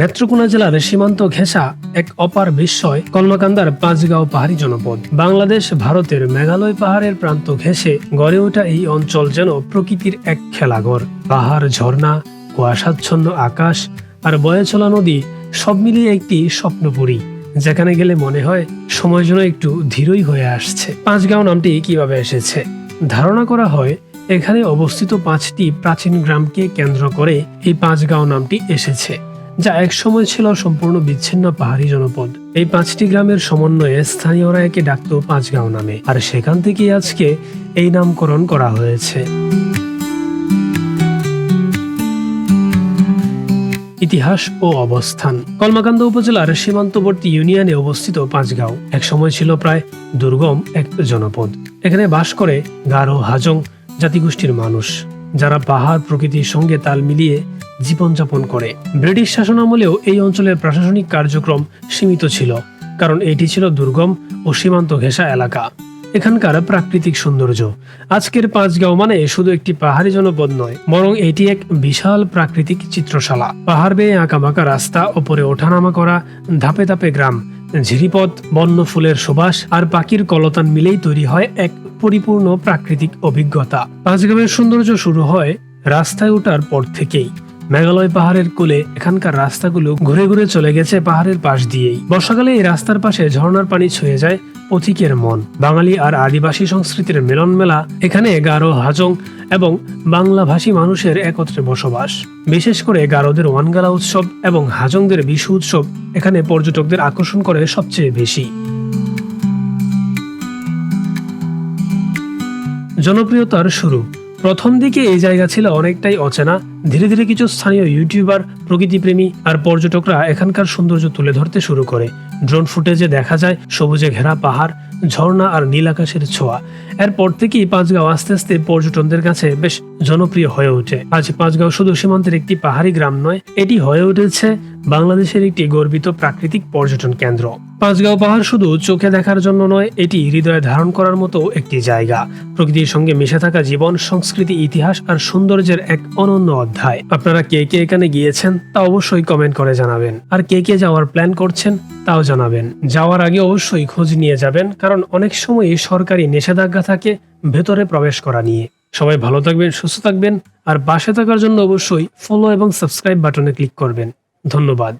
নেত্রকোনা জেলার সীমান্ত ঘেঁষা এক অপার বিস্ময় কলমাকান্দার পাঁচগাঁও পাহাড়ি জনপদ। বাংলাদেশ ভারতের মেঘালয় পাহাড়ের প্রান্ত ঘেঁষে গড়ে ওঠা এই অঞ্চল যেন প্রকৃতির এক খেলাঘর। পাহাড়, ঝর্ণা, কুয়াশাচ্ছন্ন আকাশ আর বয়ে চলা নদী সব মিলিয়ে একটি স্বপ্নপুরী, যেখানে গেলে মনে হয় সময় যেন একটু ধীরই হয়ে আসছে। পাঁচগাঁও নামটি কীভাবে এসেছে? ধারণা করা হয় এখানে অবস্থিত পাঁচটি প্রাচীন গ্রামকে কেন্দ্র করে এই পাঁচগাঁও নামটি এসেছে। যা একসময় ছিল সম্পূর্ণ বিচ্ছিন্ন পাহাড়ি জনপদ। এই পাঁচটি গ্রামের সমন্বয়ে স্থানীয়রা একে ডাকত পাঁচগাঁও নামে। আর সেখান থেকেই আজকে এই নামকরণ করা হয়েছে। ইতিহাস ও অবস্থান। কলমাকান্দ উপজেলার সীমান্তবর্তী ইউনিয়নে অবস্থিত পাঁচগাঁও একসময় ছিল প্রায় দুর্গম এক জনপদ। এখানে বাস করে গারো হাজং জাতিগোষ্ঠীর মানুষ, যারা পাহাড় প্রকৃতির সঙ্গে তাল মিলিয়ে জীবনযাপন করে। ব্রিটিশ শাসনামলেও এই অঞ্চলের প্রশাসনিক কার্যক্রম সীমিত ছিল, কারণ এটি ছিল দুর্গম ও সীমান্ত ঘেঁষা এলাকা। এখানকার প্রাকৃতিক সৌন্দর্য। আজকের পাঁচগাঁও মানে শুধু একটি পাহাড়ি জনপদ নয়, বরং এটি এক বিশাল প্রাকৃতিক চিত্রশালা। পাহাড় বেয়ে আঁকাবাঁকা রাস্তা, ওপরে ওঠানামা করা, ধাপে ধাপে গ্রাম, ঝিরিপথ, বন্য ফুলের সুবাস আর পাখির কলতান মিলেই তৈরি হয় এক পরিপূর্ণ প্রাকৃতিক অভিজ্ঞতা। পাঁচগাঁওয়ের সৌন্দর্য শুরু হয় রাস্তায় ওঠার পর থেকেই। মেঘালয় পাহাড়ের কোলে এখানকার রাস্তাগুলো ঘুরে ঘুরে চলে গেছে পাহাড়ের পাশ দিয়েই। বর্ষাকালে এই রাস্তার পাশে ঝর্ণার পানি ছুঁয়ে যায় পথিকের মন। বাঙালি আর আদিবাসী সংস্কৃতির মিলন মেলা এখানে গারো, হাজং এবং বাংলাভাষী মানুষের একত্রে বসবাস। বিশেষ করে গারোদের ওয়ানগালা উৎসব এবং হাজংদের বিশু উৎসব এখানে পর্যটকদের আকর্ষণ করে সবচেয়ে বেশি। জনপ্রিয়তার শুরু। প্রথম দিকে এই জায়গা ছিল অনেকটাই অচেনা। ধীরে ধীরে কিছু স্থানীয় ইউটিউবার, প্রকৃতিপ্রেমী আর পর্যটকরা এখানকার সৌন্দর্য তুলে ধরতে শুরু করে। ড্রোন ফুটেজে দেখা যায় সবুজে ঘেরা পাহাড়, ঝর্ণা আর নীল আকাশের ছোঁয়া। এরপর থেকেই পাঁচগাঁও আস্তে আস্তে পর্যটকদের কাছে বেশ জনপ্রিয় হয়ে ওঠে। আজ পাঁচগাঁও শুধু সীমান্তের একটি পাহাড়ি গ্রাম নয়, এটি হয়ে উঠেছে বাংলাদেশের একটি গর্বিত প্রাকৃতিক পর্যটন কেন্দ্র। পাঁচগাঁও পাহাড় শুধু চোখে দেখার জন্য নয়, এটি হৃদয়ে ধারণ করার মতো একটি জায়গা। প্রকৃতির সঙ্গে মিশে থাকা জীবন, সংস্কৃতি, ইতিহাস আর সৌন্দর্যের এক অনন্য অধ্যায়। আপনারা কে কে এখানে গিয়েছেন তা অবশ্যই কমেন্ট করে জানাবেন। আর কে কে যাওয়ার প্ল্যান করছেন তাও জানাবেন। যাওয়ার আগে অবশ্যই খোঁজ নিয়ে যাবেন, কারণ অনেক সময়ই সরকারি নিষেধাজ্ঞা থাকে ভেতরে প্রবেশ করা নিয়ে। সবাই ভালো থাকবেন, সুস্থ থাকবেন, আর পাশে থাকার জন্য অবশ্যই ফলো এবং সাবস্ক্রাইব বাটনে ক্লিক করবেন। ধন্যবাদ।